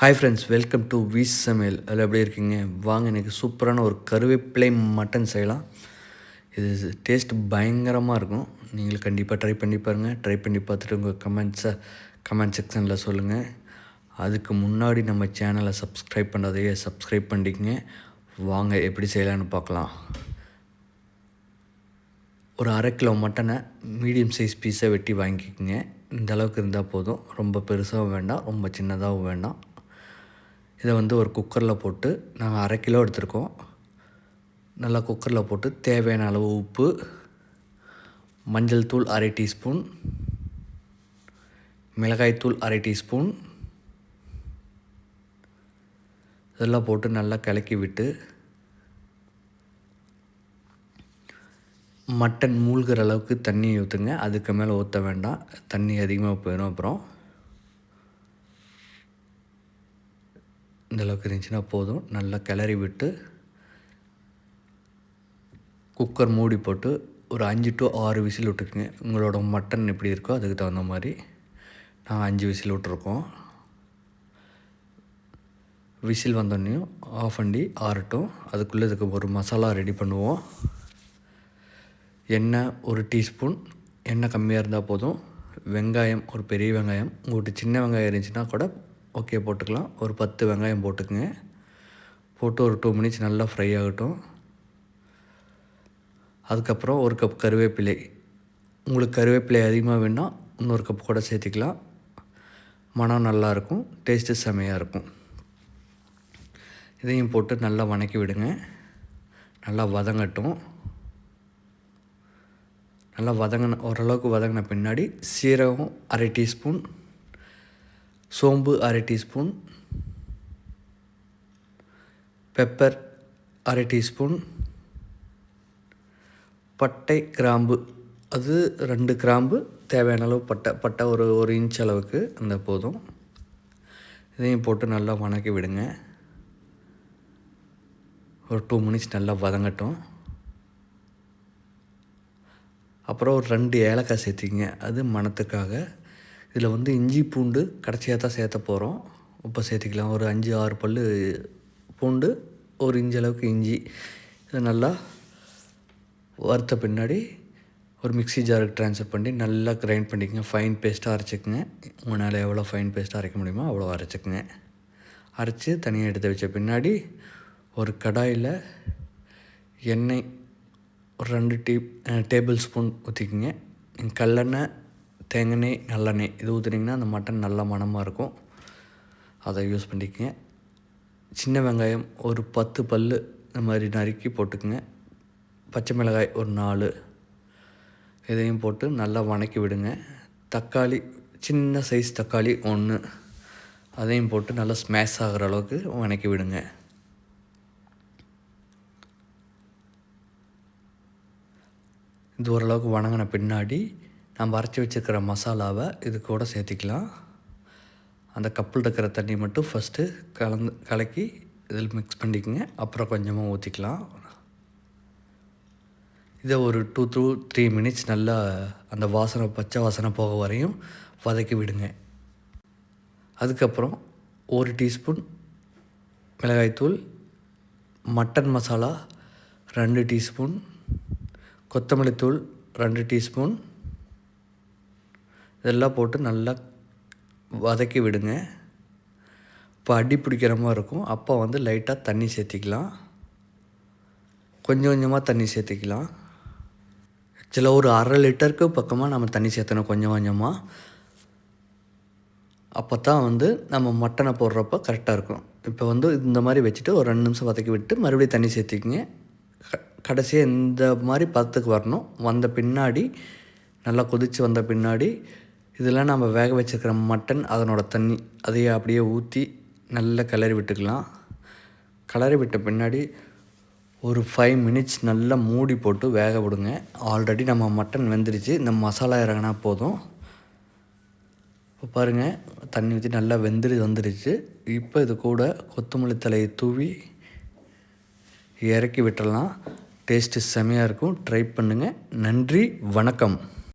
Hi friends welcome to V சமையல் அதில் எப்படி இருக்கீங்க? வாங்க எனக்கு சூப்பரான ஒரு கருவேப்பிலை மட்டன் செய்யலாம். இது டேஸ்ட் பயங்கரமாக இருக்கும். நீங்கள் கண்டிப்பாக ட்ரை பண்ணி பாருங்கள் ட்ரை பண்ணி பார்த்துட்டு உங்கள் கமெண்ட்ஸை கமெண்ட் செக்ஷனில் சொல்லுங்கள் அதுக்கு முன்னாடி நம்ம சேனலை சப்ஸ்கிரைப் பண்ணாதையே சப்ஸ்கிரைப் பண்ணிக்கங்க. வாங்க எப்படி செய்யலான்னு பார்க்கலாம். ஒரு அரை கிலோ மட்டனை மீடியம் சைஸ் பீஸை வெட்டி வாங்கிக்கோங்க. இந்த அளவுக்கு இருந்தால் போதும். ரொம்ப பெருசாகவும் வேண்டாம். ரொம்ப சின்னதாகவும் வேண்டாம். இதை வந்து ஒரு குக்கரில் போட்டு நாங்கள் அரை கிலோ எடுத்திருக்கோம். நல்லா குக்கரில் போட்டு தேவையான அளவு உப்பு மஞ்சள் தூள் அரை டீஸ்பூன் மிளகாய்த்தூள் அரை டீஸ்பூன் இதெல்லாம் போட்டு நல்லா கலக்கி விட்டு மட்டன் மூழ்கிற அளவுக்கு தண்ணி ஊற்றுங்க அதுக்கு மேலே ஊற்ற வேண்டாம். தண்ணி அதிகமாக போயிடும் அப்புறம். இந்தளவுக்கு இருந்துச்சுன்னா போதும். நல்லா கிளறி விட்டு குக்கர் மூடி போட்டு ஒரு அஞ்சு டு ஆறு விசில் விட்டுக்குங்க. உங்களோட மட்டன் எப்படி இருக்கோ அதுக்கு தகுந்த மாதிரி நாங்கள் அஞ்சு விசில் விட்டுருக்கோம். விசில் வந்தோடனையும் ஆஃப் பண்ணி ஆறட்டும். அதுக்குள்ளே இதுக்கு ஒரு மசாலா ரெடி பண்ணுவோம். எண்ணெய் ஒரு டீஸ்பூன் எண்ணெய் கம்மியாக இருந்தால் போதும். வெங்காயம் ஒரு பெரிய வெங்காயம். உங்கள்கிட்ட சின்ன வெங்காயம் இருந்துச்சுன்னா கூட ஓகே போட்டுக்கலாம். ஒரு பத்து வெங்காயம் போட்டுக்குங்க. போட்டு ஒரு டூ மினிட்ஸ் நல்லா ஃப்ரை ஆகட்டும். அதுக்கப்புறம் ஒரு கப் கருவேப்பிலை. உங்களுக்கு கருவேப்பிலை அதிகமாக வேணால் இன்னொரு கப் கூட சேர்த்திக்கலாம். மனம் நல்லாயிருக்கும் டேஸ்ட்டு செமையாக இருக்கும். இதையும் போட்டு நல்லா வணக்கி விடுங்க. நல்லா வதங்கட்டும். நல்லா வதங்கின ஓரளவுக்கு வதங்கின பின்னாடி சீரகம் அரை டீஸ்பூன் சோம்பு அரை டீஸ்பூன் பெப்பர் அரை டீஸ்பூன் பட்டை கிராம்பு. அது ரெண்டு கிராம்பு தேவையான அளவு பட்டை. பட்டை ஒரு ஒரு இன்ச் அளவுக்கு அந்த போதும். இதையும் போட்டு நல்லா வணக்கி விடுங்க. ஒரு டூ மினிட்ஸ் நல்லா வதங்கட்டும். அப்புறம் ஒரு ரெண்டு ஏலக்காய் சேர்த்திங்க அது மணத்துக்காக இதில் வந்து இஞ்சி பூண்டு கடைசியாக தான் சேர்த்த போகிறோம் உப்பை சேர்த்துக்கலாம். ஒரு அஞ்சு ஆறு பல் பூண்டு ஒரு இஞ்சி அளவுக்கு இஞ்சி. இதை நல்லா வறுத்த பின்னாடி ஒரு மிக்சி ஜாருக்கு ட்ரான்ஸ்ஃபர் பண்ணி நல்லா கிரைண்ட் பண்ணிக்கோங்க. ஃபைன் பேஸ்ட்டாக அரைச்சிக்கோங்க. உங்களால் எவ்வளோ ஃபைன் பேஸ்ட்டாக அரைக்க முடியுமோ அவ்வளோ அரைச்சிக்கோங்க. அரைச்சி தனியாக எடுத்து வச்ச பின்னாடி ஒரு கடாயில் எண்ணெய் ஒரு ரெண்டு டீ டேபிள் ஸ்பூன் ஊற்றிக்கோங்க கல்லெண்ணெய் தேங்காய் நல்லெண்ணெய் இது ஊற்றுனீங்கன்னா அந்த மட்டன் நல்ல மணமாக இருக்கும். அதை யூஸ் பண்ணிக்கங்க. சின்ன வெங்காயம் ஒரு பத்து பல் இந்த மாதிரி நறுக்கி போட்டுக்குங்க. பச்சை மிளகாய் ஒரு நாலு. இதையும் போட்டு நல்லா வணக்கி விடுங்க. தக்காளி சின்ன சைஸ் தக்காளி ஒன்று அதையும் போட்டு நல்லா ஸ்மேஷ் ஆகிற அளவுக்கு வணக்கி விடுங்க. இது ஓரளவுக்கு வணங்கின பின்னாடி நம்ம அரைச்சி வச்சுருக்கிற மசாலாவை இது கூட சேர்த்திக்கலாம். அந்த கப்பில் இருக்கிற தண்ணி மட்டும் ஃபஸ்ட்டு கலந்து கலக்கி இதில் மிக்ஸ் பண்ணிக்கோங்க. அப்புறம் கொஞ்சமாக ஊற்றிக்கலாம் இதை ஒரு டூ த்ரூ த்ரீ மினிட்ஸ் நல்லா அந்த வாசனை பச்சை வாசனை போக வரையும் வதக்கி விடுங்க. அதுக்கப்புறம் ஒரு டீஸ்பூன் மிளகாய்த்தூள் மட்டன் மசாலா ரெண்டு டீஸ்பூன் கொத்தமல்லி தூள் ரெண்டு டீஸ்பூன் இதெல்லாம் போட்டு நல்லா வதக்கி விடுங்க. இப்போ அடி பிடிக்கிற மாதிரி இருக்கும். அப்போ வந்து லைட்டாக தண்ணி சேர்த்திக்கலாம். கொஞ்சம் கொஞ்சமாக தண்ணி சேர்த்திக்கலாம். ஆக்சுவலாக ஒரு அரை லிட்டருக்கு பக்கமாக நம்ம தண்ணி சேர்த்தணும் கொஞ்சம் கொஞ்சமாக அப்போ தான் வந்து நம்ம மட்டனை போடுறப்ப கரெக்டாக இருக்கும். இப்போ வந்து இந்த மாதிரி வச்சுட்டு ஒரு ரெண்டு நிமிஷம் வதக்கி விட்டு மறுபடியும் தண்ணி சேர்த்திக்கிங்க. கடைசியாக இந்த மாதிரி பதத்துக்கு வரணும். வந்த பின்னாடி நல்லா கொதித்து வந்த பின்னாடி இதெல்லாம் நம்ம வேக வச்சுருக்கிற மட்டன் அதனோட தண்ணி. அதையே அப்படியே ஊற்றி நல்லா கிளறி விட்டுக்கலாம். கிளறி விட்ட பின்னாடி ஒரு ஃபைவ் மினிட்ஸ் நல்லா மூடி போட்டு வேக விடுங்க. ஆல்ரெடி நம்ம மட்டன் வெந்துருச்சு. இந்த மசாலா இறங்கினா போதும். இப்போ பாருங்கள் தண்ணி ஊற்றி நல்லா வெந்துரு வந்துருச்சு. இப்போ இது கூட கொத்தமல்லி தலையை தூவி இறக்கி விட்டுடலாம் டேஸ்ட்டு செமையாக இருக்கும். ட்ரை பண்ணுங்கள் நன்றி வணக்கம்.